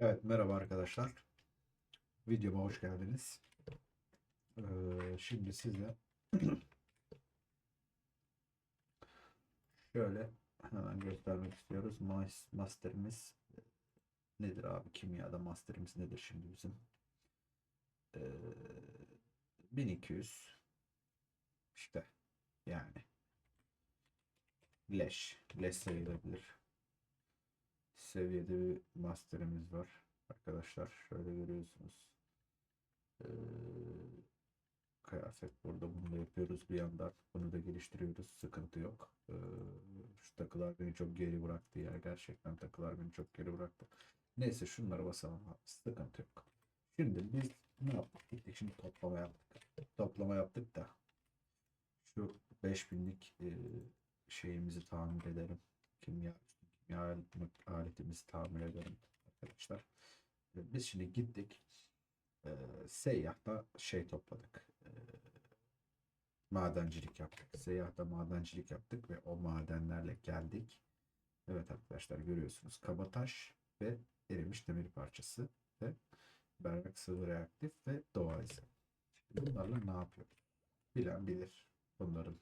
Evet, merhaba arkadaşlar. Videoma hoş geldiniz. Ee, şimdi size şöyle hemen göstermek istiyoruz. Mas- Master'imiz nedir abi? Kimyada master'imiz nedir şimdi bizim? Ee, 1200 işte yani leş. Leş sayılabilir. Seviyede bir master'imiz var. Arkadaşlar şöyle görüyorsunuz. Ee, kıyafet burada bunu da yapıyoruz bir yandan. Bunu da geliştiriyoruz. Sıkıntı yok. Ee, şu takılar beni çok geri bıraktı ya. Gerçekten takılar beni çok geri bıraktı. Neyse şunları basalım. Sıkıntı yok. Şimdi biz ne yaptık? Gittik şimdi toplama yaptık. Toplama yaptık da şu 5000'lik e, şeyimizi tamir edelim. Kimya aletimizi tamir edelim arkadaşlar. E, Biz şimdi gittik. E, seyyahta şey topladık. E, madencilik yaptık. Seyyahta madencilik yaptık ve o madenlerle geldik. Evet arkadaşlar görüyorsunuz kabataş ve erimiş demir parçası ve berrak sıvı reaktif ve doğa izi. Bunlarla ne yapıyoruz? Bilen bilir bunların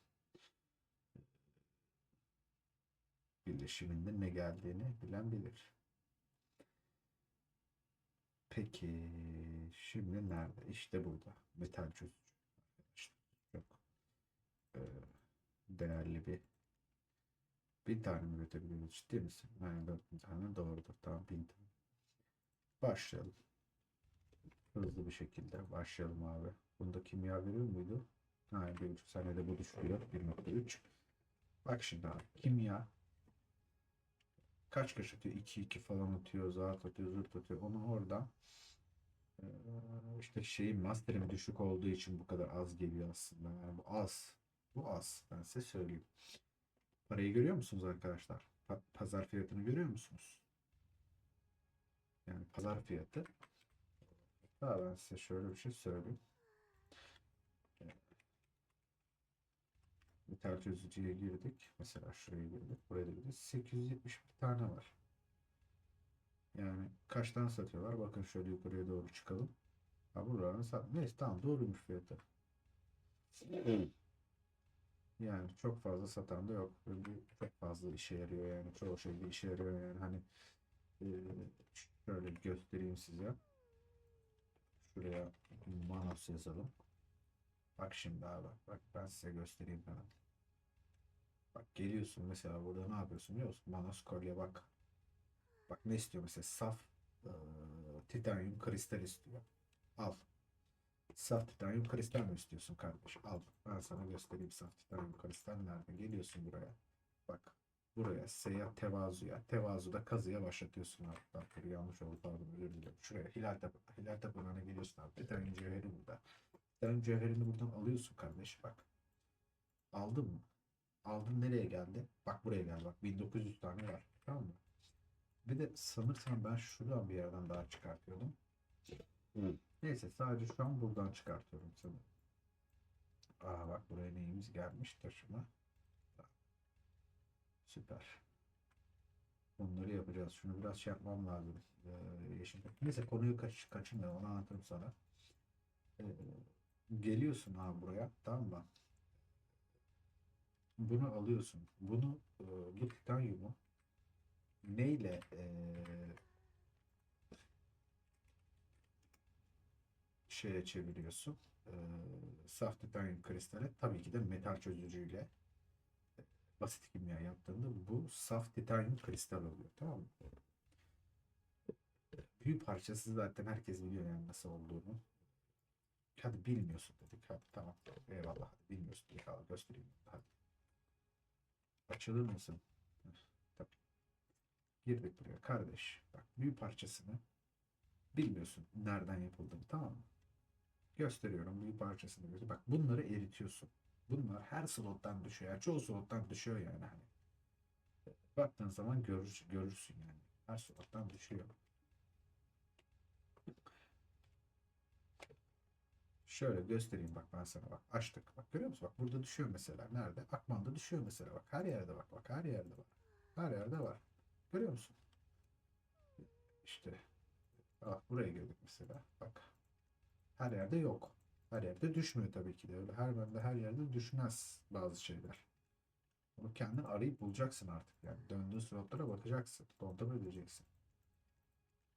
birleşiminde ne geldiğini bilen bilir. Peki şimdi nerede? İşte burada. Metal çözücü. Çok e, değerli bir bin tane mi üretebiliyoruz? Ciddi misin? Yani dört bin tane doğrudur. Tamam bin tane. Başlayalım. Hızlı bir şekilde başlayalım abi. Bunda kimya veriyor muydu? Ha, bir buçuk saniyede bu düşüyor. 1.3. Bak şimdi abi. Kimya kaç kaç atıyor? 2 2 falan atıyor, zart atıyor, zırt atıyor. Onu oradan eee, işte şeyin master'im düşük olduğu için bu kadar az geliyor aslında. Yani bu az. Bu az. Ben size söyleyeyim. Parayı görüyor musunuz arkadaşlar? Pa- pazar fiyatını görüyor musunuz? Yani pazar fiyatı. Daha ben size şöyle bir şey söyleyeyim. Metal çözücüye girdik. Mesela şuraya girdik. Buraya da girdik. 871 tane var. Yani kaçtan satıyorlar? Bakın şöyle yukarıya doğru çıkalım. Ha buradan sat. Neyse tamam doğruymuş fiyatı. Yani çok fazla satan da yok. Çok fazla işe yarıyor yani. Çoğu şeyde işe yarıyor yani. Hani e, şöyle göstereyim size. Şuraya Manos yazalım. Bak şimdi abi. Bak ben size göstereyim hemen. Bak geliyorsun mesela burada ne yapıyorsun biliyor musun? Manos kolye bak. Bak ne istiyor mesela saf e, titanyum kristal istiyor. Al. Saf titanyum kristal mi istiyorsun kardeş? Al. Ben sana göstereyim saf titanyum kristal nerede? Geliyorsun buraya. Bak. Buraya seyahat tevazuya. Tevazuda kazıya başlatıyorsun dur, yanlış oldu pardon özür dilerim. Şuraya hilal, tap hilal tapınağına geliyorsun abi. Titanyum cevheri burada. Titanyum cevherini buradan alıyorsun kardeş. Bak. Aldın mı? Aldın nereye geldi? Bak buraya geldi. Bak 1900 tane var. Tamam mı? Bir de sanırsam ben şuradan bir yerden daha çıkartıyordum. Hı. Neyse sadece şu an buradan çıkartıyorum sanırım. Aa bak buraya neyimiz gelmiş taşıma. Süper. Bunları yapacağız. Şunu biraz şey yapmam lazım. Ee, yeşil. Neyse konuyu kaç, kaçırmayalım. Onu anlatırım sana. Geliyorsun abi buraya. Tamam mı? Bunu alıyorsun. Bunu e, bu titanyumu neyle e, şeye çeviriyorsun? E, saf titanyum kristale tabii ki de metal çözücüyle basit kimya yaptığında bu saf titanyum kristal oluyor. Tamam mı? Büyük parçası zaten herkes biliyor yani nasıl olduğunu. Hadi bilmiyorsun dedik. Hadi tamam. Eyvallah. Hadi bilmiyorsun dedik. Al göstereyim. Hadi. Açılır mısın? Tabii. Girdik buraya kardeş. Bak büyük parçasını bilmiyorsun nereden yapıldığını tamam mı? Gösteriyorum büyük parçasını. Bak bunları eritiyorsun. Bunlar her slottan düşüyor. Çoğu slottan düşüyor yani hani. Baktığın zaman görür, görürsün yani. Her slottan düşüyor. Şöyle göstereyim bak ben sana bak açtık. Bak görüyor musun? Bak burada düşüyor mesela. Nerede? Akman'da düşüyor mesela. Bak her yerde bak. Bak her yerde var. Her yerde var. Görüyor musun? İşte Ah, buraya girdik mesela. Bak. Her yerde yok. Her yerde düşmüyor tabii ki de. Öyle her yerde her yerde düşmez bazı şeyler. Bunu kendin arayıp bulacaksın artık. Yani döndüğün slotlara bakacaksın. Kontrol edeceksin.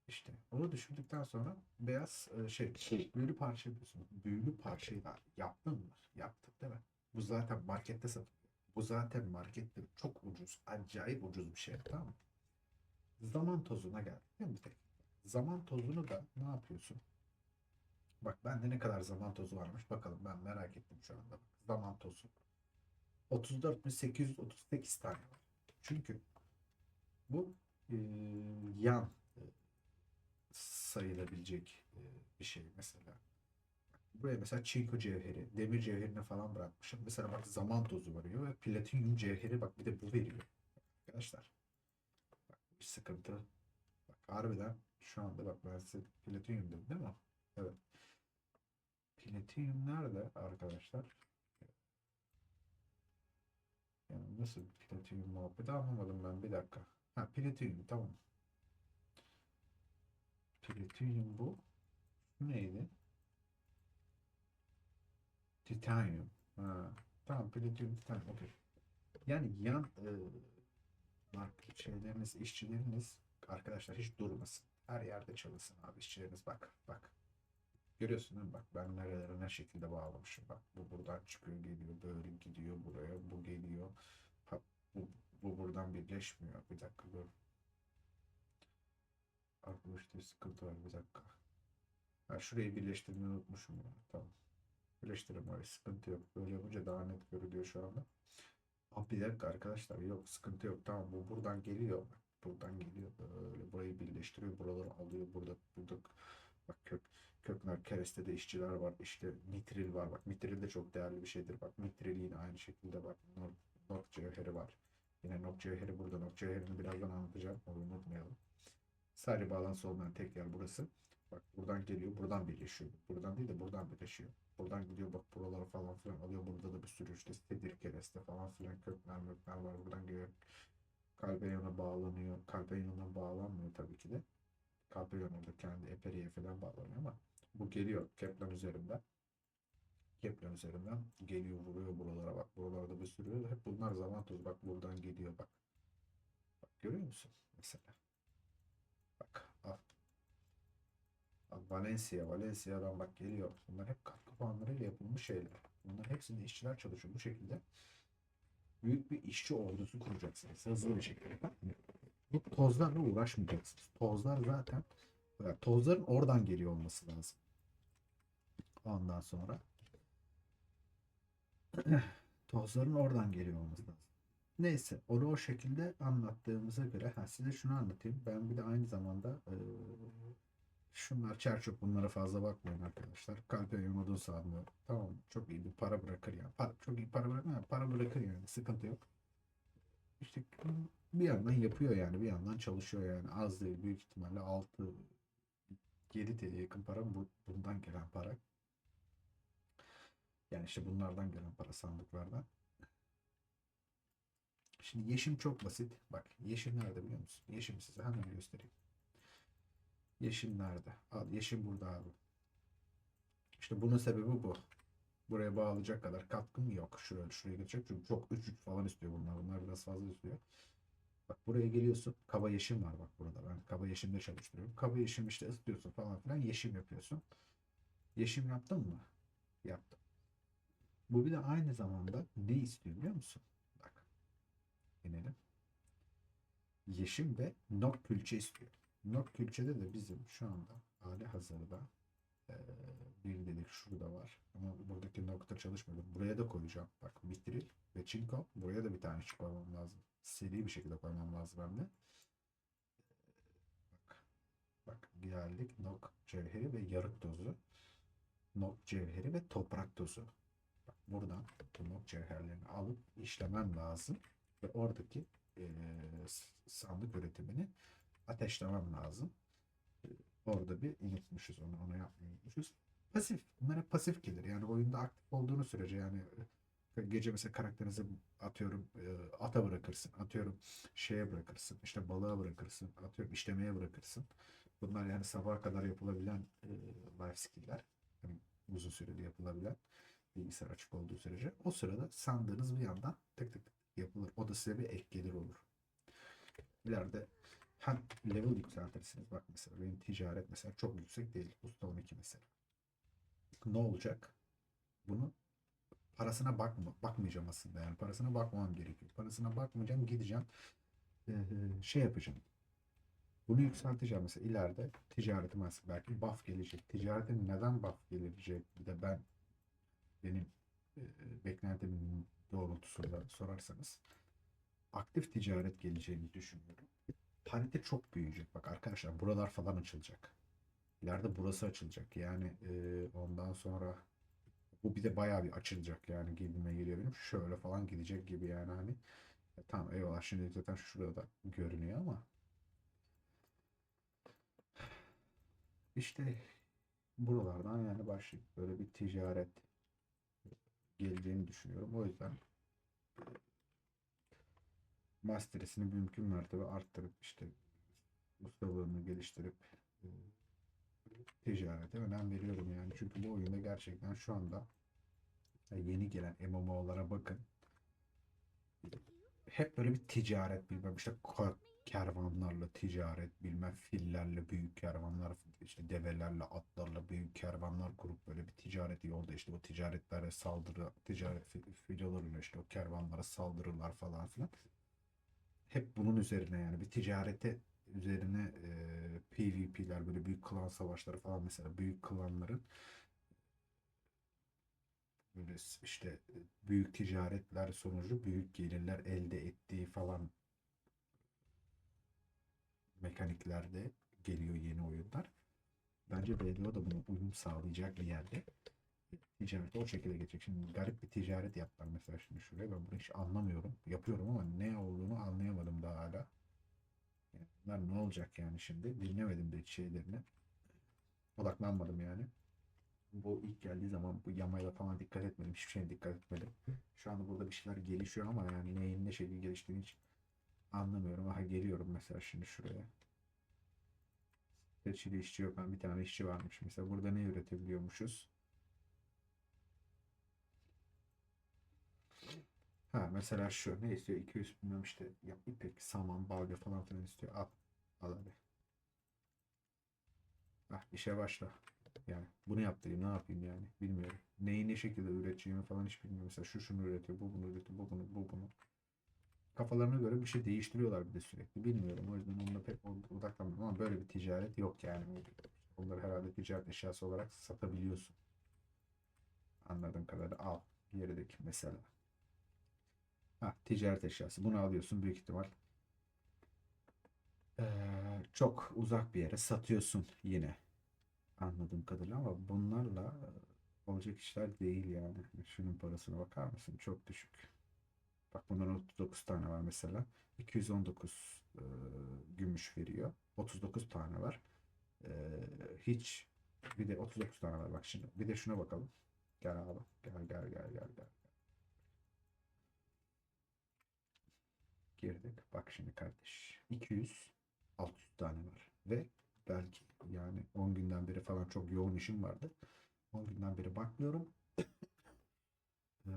İşte onu düşündükten sonra beyaz e, şey büyülü parça yapıyorsun. Büyülü parçayı da yaptın mı? Yaptın değil mi? Bu zaten markette satılıyor. Bu zaten markette çok ucuz. Acayip ucuz bir şey. Tamam mı? Zaman tozuna gel. Değil mi bir tek? Zaman tozunu da ne yapıyorsun? Bak bende ne kadar zaman tozu varmış bakalım ben merak ettim şu anda. Bak, zaman tozu. 34.838 tane var. Çünkü bu e, yan sayılabilecek e, bir şey mesela. Buraya mesela çinko cevheri, demir cevherini falan bırakmışım. Mesela bak zaman tozu veriyor ve platinyum cevheri bak bir de bu veriyor. Arkadaşlar. Bak bir sıkıntı. Bak harbiden şu anda bak ben size platinyum dedim değil mi? Evet. Platinyum nerede arkadaşlar? Yani nasıl platinyum muhabbeti anlamadım ben bir dakika. Ha platinyum tamam. Platinyum bu. Neydi? Titanyum. Ha, tamam platinyum titanyum okey. Yani yan e, mark şeyleriniz, işçileriniz arkadaşlar hiç durmasın. Her yerde çalışsın abi işçileriniz bak bak. Görüyorsun değil mi? Bak ben nerelere ne şekilde bağlamışım. Bak bu buradan çıkıyor geliyor böyle gidiyor buraya bu geliyor. Ha, bu, bu buradan birleşmiyor. Bir dakika dur. Arkadaşlar sıkıntı var bir dakika. Ha, şurayı birleştirmeyi unutmuşum ya. Tamam. Birleştirelim orayı. Sıkıntı yok. Böyle yapınca daha net görülüyor şu anda. Abi bir dakika arkadaşlar. Yok sıkıntı yok. Tamam bu buradan geliyor. Buradan geliyor. Böyle burayı birleştiriyor. Buraları alıyor. Burada burada bak kök kökler kerestede işçiler var. İşte nitril var. Bak nitril de çok değerli bir şeydir. Bak nitril yine aynı şekilde bak. Not, not cevheri var. Yine not cevheri burada. Not cevherini birazdan anlatacağım. Onu unutmayalım. Sadece bağlantısı olmayan tek yer burası. Bak buradan geliyor, buradan birleşiyor. Buradan değil de buradan birleşiyor. Buradan gidiyor bak buraları falan filan alıyor. Burada da bir sürü işte sedir kereste falan filan kökler mökler var. Buradan geliyor. Kalbe yana bağlanıyor. Kalbe yana bağlanmıyor tabii ki de. Kalbe yana da kendi eperiye falan bağlanıyor ama bu geliyor Kepler üzerinden. Kepler üzerinden geliyor vuruyor buralara bak. Buralarda bir sürü. Hep bunlar zaman tozu. Bak buradan geliyor bak. Bak görüyor musun? Mesela. Bak al. Al Valencia, Valencia'dan bak geliyor. Bunlar hep katkı puanlarıyla yapılmış şeyler. Bunların hepsinde işçiler çalışıyor bu şekilde. Büyük bir işçi ordusu kuracaksınız hızlı bir şekilde. Bu tozlarla uğraşmayacaksınız. Tozlar zaten tozların oradan geliyor olması lazım. Ondan sonra tozların oradan geliyor olması lazım. Neyse onu o şekilde anlattığımıza göre ha, size şunu anlatayım. Ben bir de aynı zamanda eee, şunlar çerçöp bunlara fazla bakmayın arkadaşlar. Kalpe yumudun sağlıyor. Tamam çok iyi bir para bırakır yani. Para, çok iyi para bırakır, para bırakır yani sıkıntı yok. İşte bir yandan yapıyor yani bir yandan çalışıyor yani az değil büyük ihtimalle 6 7 TL'ye yakın para bu, bundan gelen para. Yani işte bunlardan gelen para sandıklardan. Şimdi yeşim çok basit. Bak yeşim nerede biliyor musun? Yeşim size hemen göstereyim. Yeşim nerede? Al yeşim burada abi. İşte bunun sebebi bu. Buraya bağlayacak kadar katkım yok. Şuraya, şuraya geçecek. Çünkü çok 3 3 falan istiyor bunlar. Bunlar biraz fazla istiyor. Bak buraya geliyorsun. Kaba yeşim var bak burada. Ben kaba yeşimde çalıştırıyorum. Kaba yeşim işte ısıtıyorsun falan filan. Yeşim yapıyorsun. Yeşim yaptın mı? Yaptım. Bu bir de aynı zamanda ne istiyor biliyor musun? İnelim. Yeşim ve nok külçe istiyor. Nok külçede de bizim şu anda hali hazırda bir dedik şurada var. Ama buradaki nokta çalışmıyor. Buraya da koyacağım. Bak mitril ve çinko. Buraya da bir tane koymam lazım. Seri bir şekilde koymam lazım hem de. Bak. Bak geldik. Nok cevheri ve yarık tozu. Nok cevheri ve toprak tozu. Bak buradan bu nok cevherlerini alıp işlemem lazım. Ve oradaki s- sandık üretimini ateşlemem lazım. Orada bir unutmuşuz onu, onu yapmayı. Pasif. Bunlar hep pasif gelir. Yani oyunda aktif olduğunu sürece yani e, gece mesela karakterinizi atıyorum e, ata bırakırsın. Atıyorum şeye bırakırsın. işte balığa bırakırsın. Atıyorum işlemeye bırakırsın. Bunlar yani sabaha kadar yapılabilen e, life skill'ler. Hani uzun süreli yapılabilen bilgisayar açık olduğu sürece. O sırada sandığınız bir yandan tık tık tık yapılır. O da size bir ek gelir olur. İleride hem level yükseltirsiniz. Bak mesela benim ticaret mesela çok yüksek değil. Ustalım 2 mesela. Ne olacak? Bunu parasına bakma, bakmayacağım aslında yani parasına bakmam gerekiyor. Parasına bakmayacağım gideceğim şey yapacağım. Bunu yükselteceğim mesela ileride ticaretim aslında belki buff gelecek. Ticaretin neden buff gelecek? Bir de ben benim eee beklentim doğrultusunda sorarsanız aktif ticaret geleceğini düşünüyorum. Parite çok büyüyecek. Bak arkadaşlar buralar falan açılacak. İleride burası açılacak. Yani eee, ondan sonra bu bir de bayağı bir açılacak yani gibime geliyor benim. Şöyle falan gidecek gibi yani hani. Ya tamam eyvallah şimdi zaten şurada görünüyor ama işte buralardan yani başlayıp böyle bir ticaret geleceğini düşünüyorum. O yüzden masterisini mümkün mertebe arttırıp işte ustalığını geliştirip e, ticarete önem veriyorum yani. Çünkü bu oyunda gerçekten şu anda ya yeni gelen MMO'lara bakın. Hep böyle bir ticaret bilmem işte kervanlarla ticaret bilmem fillerle büyük kervanlar işte develerle atlarla büyük kervanlar kurup böyle bir ticaret yolda işte o ticaretlere saldırı ticaret fi- filolarıyla işte o kervanlara saldırırlar falan filan. Hep bunun üzerine yani bir ticarete üzerine e, PvP'ler böyle büyük klan savaşları falan mesela büyük klanların böyle işte büyük ticaretler sonucu büyük gelirler elde ettiği falan mekaniklerde geliyor yeni oyunlar. Bence BDO da buna uyum sağlayacak bir yerde. Ticareti o şekilde geçecek. Şimdi garip bir ticaret yaptılar mesela şimdi şuraya. Ben bunu hiç anlamıyorum. Yapıyorum ama ne olduğunu anlayamadım daha hala. Yani bunlar ne olacak yani şimdi? Dinlemedim de şeylerini. Odaklanmadım yani. Bu ilk geldiği zaman bu yamayla falan dikkat etmedim. Hiçbir şeye dikkat etmedim. Şu anda burada bir şeyler gelişiyor ama yani neyin ne şekilde geliştiğini hiç anlamıyorum. Aha geliyorum mesela şimdi şuraya. Seçili işçi yok ama bir tane işçi varmış. Mesela burada ne üretebiliyormuşuz? Ha mesela şu ne istiyor? 200 bilmem işte ya ipek, saman, balya falan filan istiyor. Al. Al hadi. Ah işe başla. Yani bunu yaptırayım ne yapayım yani bilmiyorum. Neyi ne şekilde üreteceğimi falan hiç bilmiyorum. Mesela şu şunu üretiyor, bu bunu üretiyor, bu bunu, bu bunu. Kafalarına göre bir şey değiştiriyorlar bir de sürekli. Bilmiyorum o yüzden onunla pek od- odaklanmıyorum ama böyle bir ticaret yok yani. Onları herhalde ticaret eşyası olarak satabiliyorsun. Anladığım kadarıyla al. Gerideki mesela. Ha, ticaret eşyası. Bunu alıyorsun büyük ihtimal. Ee, çok uzak bir yere satıyorsun yine. Anladığım kadarıyla ama bunlarla e, olacak işler değil yani. Şunun parasına bakar mısın? Çok düşük. Bak bundan 39 tane var mesela. 219 e, gümüş veriyor. 39 tane var. E, hiç bir de 39 tane var bak şimdi. Bir de şuna bakalım. Gel abi. Gel gel gel gel gel. Girdik. Bak şimdi kardeş. 200 600 tane var. Ve belki yani 10 günden beri falan çok yoğun işim vardı. 10 günden beri bakmıyorum. Ee,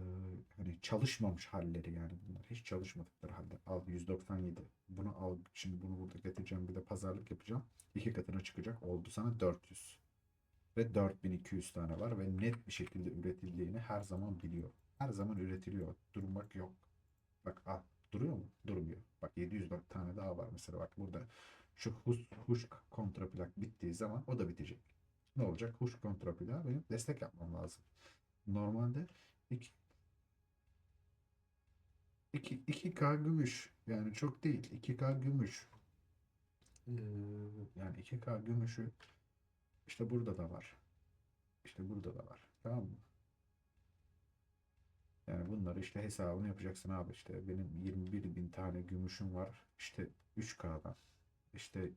hani çalışmamış halleri yani bunlar. Hiç çalışmadıkları halde. Al 197. Bunu al. Şimdi bunu burada getireceğim. Bir de pazarlık yapacağım. İki katına çıkacak. Oldu sana 400. Ve 4200 tane var ve net bir şekilde üretildiğini her zaman biliyor. Her zaman üretiliyor. Durmak yok. Bak al. Duruyor mu? Durmuyor. Bak 704 tane daha var mesela. Bak burada şu huş, huş kontraplak bittiği zaman o da bitecek. Ne olacak? Huş kontraplağa benim destek yapmam lazım. Normalde 2 2 2K gümüş. Yani çok değil. 2K gümüş. Ee, yani 2K gümüşü işte burada da var. İşte burada da var. Tamam mı? Yani bunları işte hesabını yapacaksın abi. İşte benim 21 bin tane gümüşüm var. İşte 3K'dan işte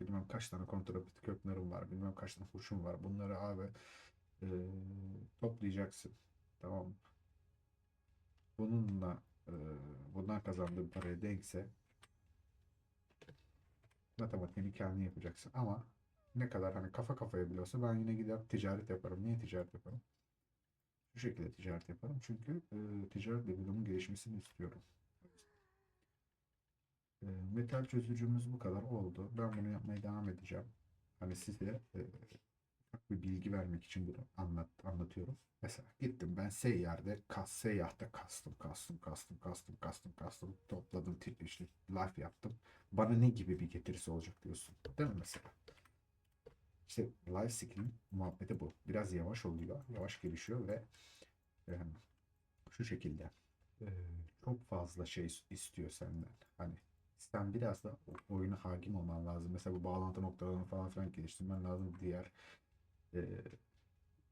bilmem kaç tane kontrapit köklerim var. Bilmem kaç tane huşum var. Bunları abi e, toplayacaksın. Tamam mı? Bununla e, bundan kazandığın paraya denkse Matematiğini kendin yapacaksın ama ne kadar hani kafa kafaya bile olsa ben yine gider ticaret yaparım. Niye ticaret yaparım? Şu şekilde ticaret yaparım. Çünkü e, ticaret level'ımın gelişmesini istiyorum. E, metal çözücümüz bu kadar oldu. Ben bunu yapmaya devam edeceğim. Hani size e, bir bilgi vermek için bunu anlat, anlatıyorum. Mesela gittim ben seyyarda kas, seyyahta kastım, kastım, kastım, kastım, kastım, kastım, topladım, işte life yaptım. Bana ne gibi bir getirisi olacak diyorsun. Değil mi mesela? İşte life skill'in muhabbeti bu. Biraz yavaş oluyor, yavaş gelişiyor ve e, şu şekilde e, çok fazla şey istiyor senden. Hani sen biraz da oyuna hakim olman lazım. Mesela bu bağlantı noktalarını falan filan geliştirmen lazım. Diğer e,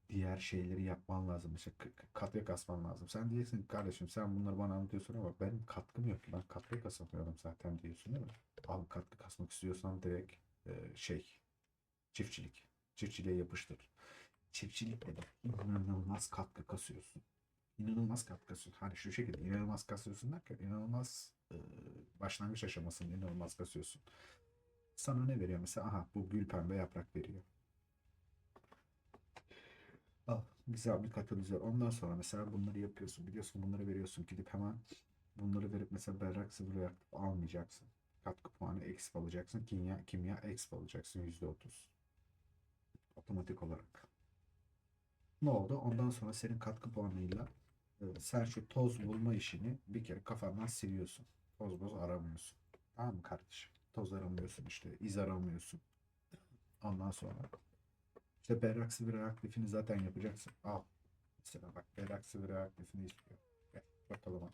diğer şeyleri yapman lazım. Mesela k- k- katya kasman lazım. Sen diyeceksin kardeşim sen bunları bana anlatıyorsun ama benim katkım yok. Ben katya kasamıyorum zaten diyorsun değil mi? Al katkı kasmak istiyorsan direkt e, şey çiftçilik. Çiftçiliğe yapıştır. Çiftçilikle de inanılmaz katkı kasıyorsun. İnanılmaz katkı kasıyorsun. Hani şu şekilde inanılmaz kasıyorsun derken inanılmaz e, başlangıç aşamasında inanılmaz kasıyorsun. Sana ne veriyor mesela? Aha bu gül pembe yaprak veriyor. Al. Güzel bir katalizör. Ondan sonra mesela bunları yapıyorsun. Biliyorsun bunları veriyorsun. Gidip hemen bunları verip mesela berrak sıvı almayacaksın. Katkı puanı eksik alacaksın. Kimya, kimya eksik alacaksın. Yüzde otuz. Otomatik olarak. Ne oldu? Ondan sonra senin katkı puanıyla e, sen şu toz bulma işini bir kere kafandan siliyorsun. Toz boz aramıyorsun. Tamam mı kardeşim? Toz aramıyorsun işte. iz aramıyorsun. Ondan sonra işte berrak sıvı reaktifini zaten yapacaksın. Al. Mesela bak berrak sıvı reaktifini istiyor. Gel bakalım. al.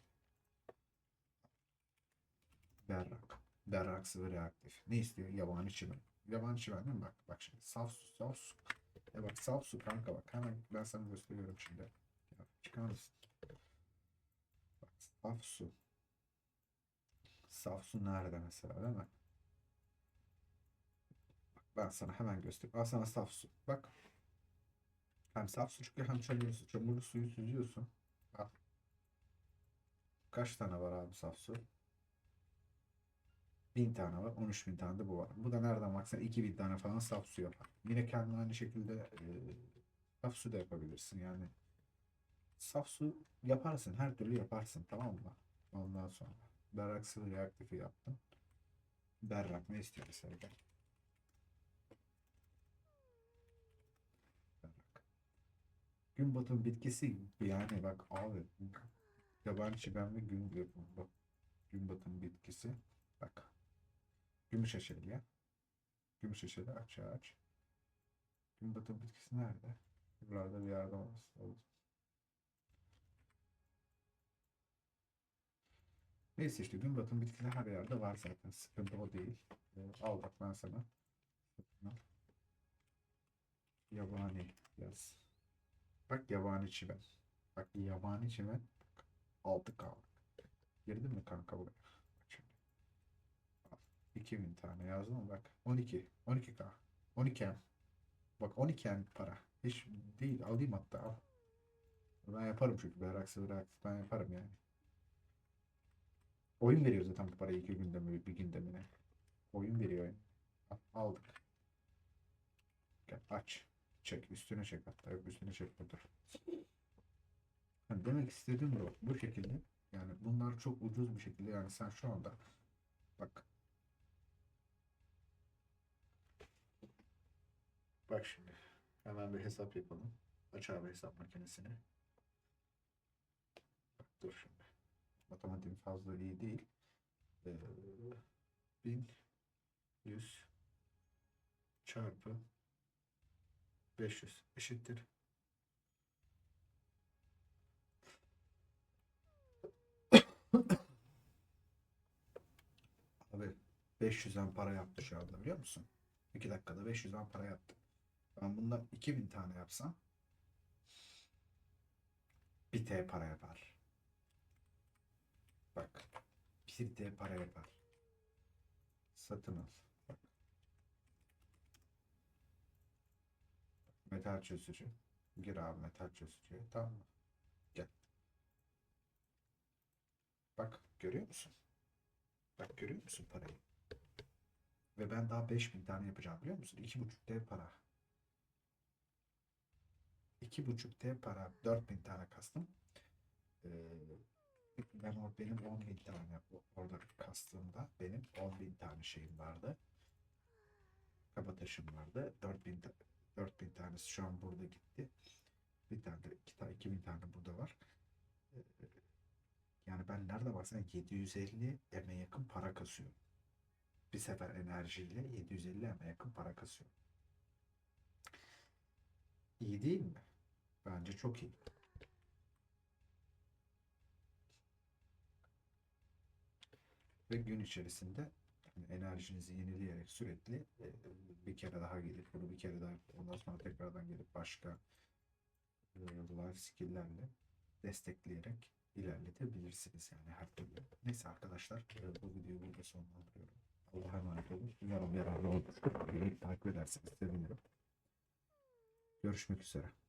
Berrak. Berrak sıvı reaktif. Ne istiyor? Yabani çimen. Yabani çimen değil mi? Bak bak şimdi. Saf su. Saf su. Ya bak saf su kanka bak. Hemen ben sana gösteriyorum şimdi. Ya çıkar mısın? Bak saf su. Saf su nerede mesela değil mi? Ben sana hemen göstereyim. Al sana saf su. Bak. Hem saf su çıkıyor hem çamurlu su. Çamurlu suyu süzüyorsun. Al. Kaç tane var abi saf su? Bin tane var. 13 bin tane de bu var. Bu da nereden baksan 2000 tane falan saf su yapar. Yine kendin aynı şekilde e, saf su da yapabilirsin. Yani saf su yaparsın. Her türlü yaparsın. Tamam mı? Ondan sonra berrak sıvı reaktifi yaptın. Berrak ne istiyor mesela? Gel. Berrak. Gün batımı bitkisi yani bak abi yabancı çimen ve gün bak gün batımı bitkisi bak gümüş eşelya gümüş eşelya aç aç gün batımı bitkisi nerede? Buralarda bir yerde olması lazım. Neyse işte gün batımı bitkiler her yerde var zaten. Sıkıntı o değil. Ee, al bak ben sana. Yabani yaz. Bak yabani çimen. Bak yabani çimen. Bak, 6K. Girdin mi kanka buraya? Bak şimdi. Al, 2000 tane yazdım mı? Bak 12. 12K. 12M. Bak 12M para. Hiç değil. Alayım hatta al. Ben yaparım çünkü. Berrak sıvı ben yaparım yani. Oyun veriyor zaten bu parayı iki günde mi bir günde mi ne? Oyun veriyor yani. Al- Aldık. Aç. Çek üstüne çek hatta üstüne çek dur. Yani demek istediğim bu. Bu şekilde. Yani bunlar çok ucuz bir şekilde yani sen şu anda bak bak şimdi hemen bir hesap yapalım. Aç abi hesap makinesini. Bak, dur şimdi. Matematiğim fazla iyi değil. Ee, 1100 çarpı 500 eşittir. Abi 500'den para yaptı şu anda biliyor musun? 2 dakikada 500'den para yaptı. Ben bundan 2000 tane yapsam 1 T para yapar. Bak. 1 T para yapar. Satın al. Metal çözücü. Gir abi metal çözücüye. Tamam mı? Gel. Bak görüyor musun? Bak görüyor musun parayı? Ve ben daha 5000 tane yapacağım biliyor musun? 2,5 T para. 2,5 T para. 4000 tane kastım. Ee, ben o benim 10.000 tane o- orada kastığımda benim 10.000 tane şeyim vardı. Kabataşım vardı. 4000 ta- 4000 tanesi şu an burada gitti. Bir tane de iki tane 2000 tane burada var. Ee, Yani ben nerede baksan 750 eme yakın para kasıyorum. Bir sefer enerjiyle 750 eme yakın para kasıyorum. İyi değil mi? Bence çok iyi. Ve gün içerisinde enerjinizi yenileyerek sürekli e, bir kere daha gelip bunu bir kere daha ondan sonra tekrardan gelip başka e, life skill'lerle destekleyerek ilerletebilirsiniz yani her türlü. Neyse arkadaşlar e, bu videoyu burada sonlandırıyorum. Allah'a emanet olun. Umarım yararlı olmuştur. Takip ederseniz sevinirim. Görüşmek üzere.